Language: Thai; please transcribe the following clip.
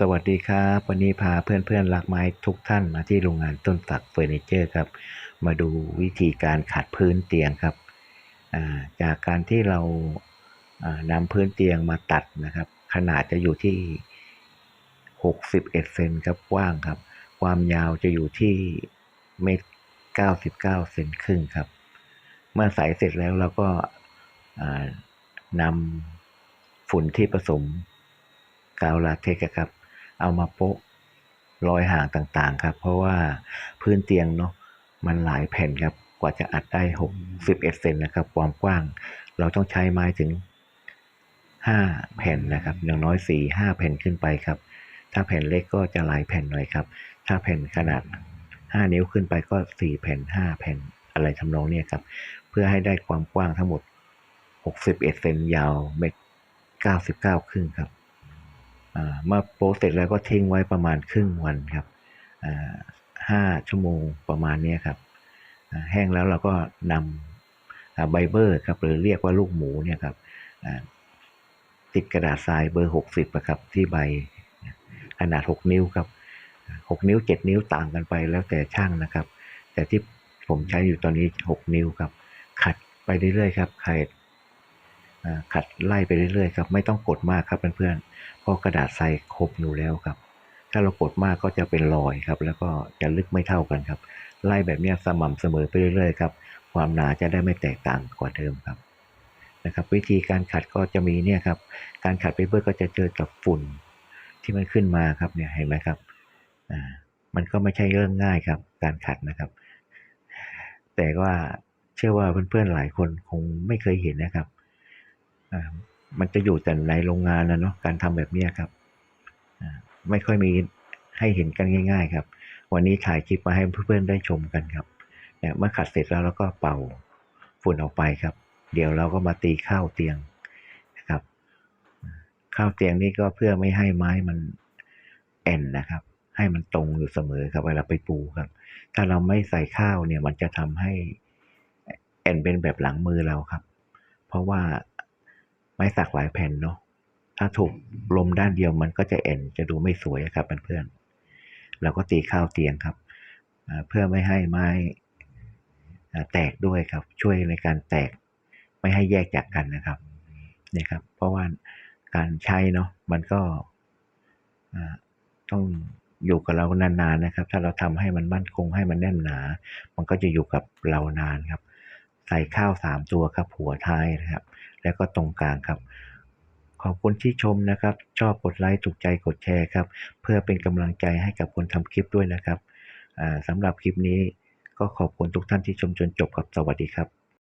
สวัสดีครับ วันนี้พาเพื่อนๆรักไม้ทุกท่านมาที่โรงงานต้นสักเฟอร์นิเจอร์ครับ มาดูวิธีการขัดพื้นเตียงครับจากการที่เรานำพื้นเตียงมาตัดนะครับ ขนาดจะอยู่ที่ 61เซนครับกว้างครับ ความยาวจะอยู่ที่เมตร99เซนครึ่งครับ เมื่อใส่เสร็จแล้วเราก็นำฝุ่นที่ผสมกาวลาเทกครับ เอามาโปะรอยห่างต่างๆครับ เพราะว่าพื้นเตียงเนาะมันหลายแผ่นครับกว่าจะอัดได้ 61 เซนนะครับ ความกว้าง เราต้องใช้ไม้ถึง 5 แผ่นนะครับ อย่างน้อย 4 5 แผ่นขึ้นไปครับ ถ้าแผ่นเล็กก็จะหลายแผ่นหน่อยครับ ถ้าแผ่นขนาด 5 นิ้วขึ้นไปก็ 4 แผ่น 5 แผ่นอะไรทำนองเนี้ยครับ เพื่อให้ได้ความกว้างทั้งหมด 61 เซนยาวเมตร 99 ครึ่งครับ เมื่อโปะเสร็จแล้วก็ทิ้งไว้ประมาณครึ่งวันครับห้าชั่วโมงประมาณนี้ครับ แห้งแล้วเราก็นำไบเบอร์ครับหรือเรียกว่าลูกหมูเนี่ยครับติดกระดาษทรายเบอร์หกสิบครับที่ใบขนาดหกนิ้วครับหกนิ้วเจ็ดนิ้วต่างกันไปแล้วแต่ช่างนะครับ แต่ที่ผมใช้อยู่ตอนนี้หกนิ้วครับ ขัดไปเรื่อยๆครับขัด ขัดไล่ไปเรื่อยๆครับไม่ต้องกดมากครับเพื่อนๆเพราะกระดาษทรายครบอยู่แล้วครับ ถ้าเรากดมากก็จะเป็นรอยครับ แล้วก็จะลึกไม่เท่ากันครับ ไล่แบบนี้สม่ำเสมอไปเรื่อยๆครับความหนาจะได้ไม่แตกต่างกว่าเดิมครับนะครับวิธีการขัดก็จะมีเนี่ยครับการขัดไปเพื่อก็จะเจอกับฝุ่นที่มันขึ้นมาครับเนี่ยเห็นไหมครับอ่ามันก็ไม่ใช่เรื่องง่ายครับ การขัดนะครับ แต่ว่าเชื่อว่าเพื่อนๆหลายคนคงไม่เคยเห็นนะครับ มันจะอยู่แต่ในโรงงานนะเนาะการทำแบบเนี้ครับไม่ค่อยมีให้เห็นกันง่าย ๆ ครับ วันนี้ถ่ายคลิปมาให้เพื่อนๆได้ชมกันครับเนี่ยเมื่อขัดเสร็จแล้วเราก็เป่าฝุ่นออกไปครับ เดี๋ยวเราก็มาตีข้าวเตียงนะครับ ข้าวเตียงนี่ก็เพื่อไม่ให้ไม้มันแอนนะครับ ให้มันตรงอยู่เสมอครับเวลาไปปูครับ ถ้าเราไม่ใส่ข้าวเนี่ยมันจะทำให้แอนเป็นแบบหลังมือเราครับ เพราะว่า ไม้สักหลายแผ่นเนาะถ้าถูกลมด้านเดียวมันก็จะเอ็นจะดูไม่สวยครับเพื่อนๆเราก็ตีข้าวเตียงครับ เพื่อไม่ให้ไม้แตกด้วยครับ ช่วยในการแตกไม่ให้แยกจากกันนะครับเนี่ยครับ เพราะว่าการใช้เนาะมันก็ต้องอยู่กับเรานานๆนะครับ ถ้าเราทำให้มันมั่นคงให้มันแน่นหนา มันก็จะอยู่กับเรานานครับ ใส่ข้าวสามตัวครับหัวท้ายนะครับ แล้วก็ตรงกลางครับ ขอบคุณที่ชมนะครับ ชอบกดไลค์ถูกใจกดแชร์ครับ เพื่อเป็นกำลังใจให้กับคนทำคลิปด้วยนะครับอ่าสำหรับคลิปนี้ก็ขอบคุณทุกท่านที่ชมจนจบครับสวัสดีครับ